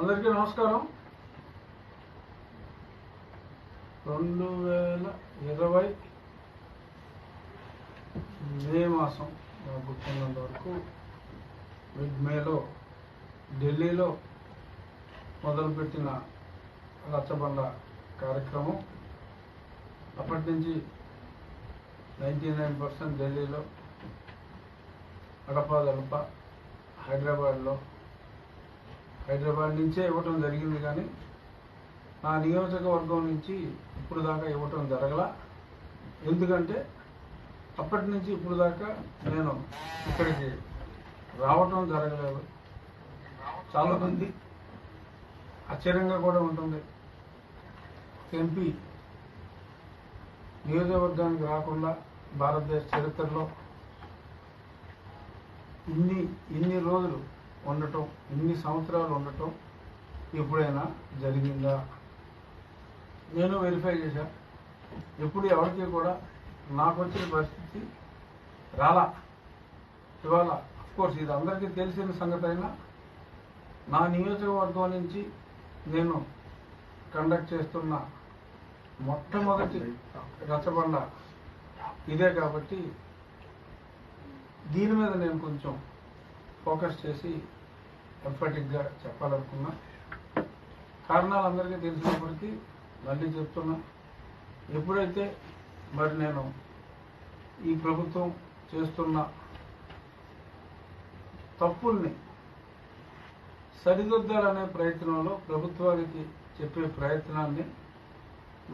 అందరికీ నమస్కారం. రెండు వేల ఇరవై మే మాసం గుర్తున్నంత వరకు మిడ్ మేలో ఢిల్లీలో మొదలుపెట్టిన రచ్చబండ కార్యక్రమం. అప్పటి నుంచి నైంటీ నైన్ పర్సెంట్ ఢిల్లీలో అడపాదడప హైదరాబాద్లో హైదరాబాద్ నుంచే ఇవ్వటం జరిగింది కానీ నా నియోజకవర్గం నుంచి ఇప్పుడు దాకా ఇవ్వటం జరగల. ఎందుకంటే అప్పటి నుంచి ఇప్పుడు దాకా నేను ఇక్కడికి రావటం జరగలేదు. చాలా మంది ఆశ్చర్యంగా కూడా ఉంటుంది. ఎంపీ నియోజకవర్గానికి రాకుండా భారతదేశ చరిత్రలో ఇన్ని ఇన్ని రోజులు ఉండటం ఇన్ని సంవత్సరాలు ఉండటం ఎప్పుడైనా జరిగిందా? నేను వెరిఫై చేశా. ఎప్పుడు ఎవరికి కూడా నాకు వచ్చిన పరిస్థితి రాలా. ఇవాళ కోర్స్ ఇది అందరికీ తెలిసిన సంగతి అయినా నా నియోజకవర్గం నుంచి నేను కండక్ట్ చేస్తున్న మొట్టమొదటి రచ్చబండ ఇదే కాబట్టి దీని మీద నేను కొంచెం ఫోకస్ చేసి ఎంఫటిక్గా చెప్పాలనుకున్నా. కారణాలు అందరికీ తెలిసినప్పటికీ మళ్ళీ చెప్తున్నా. ఎప్పుడైతే మరి నేను ఈ ప్రభుత్వం చేస్తున్న తప్పుల్ని సరిదిద్దాలనే ప్రయత్నంలో ప్రభుత్వానికి చెప్పే ప్రయత్నాన్ని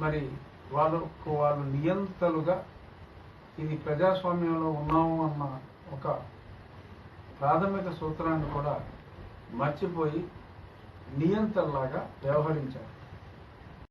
మరి వాళ్ళకు వాళ్ళు నియంతలుగా ఇది ప్రజాస్వామ్యంలో ఉన్నాము అన్న ఒక ప్రాథమిక సూత్రాన్ని కూడా మర్చిపోయి నియంత్రణలాగా వ్యవహరించారు.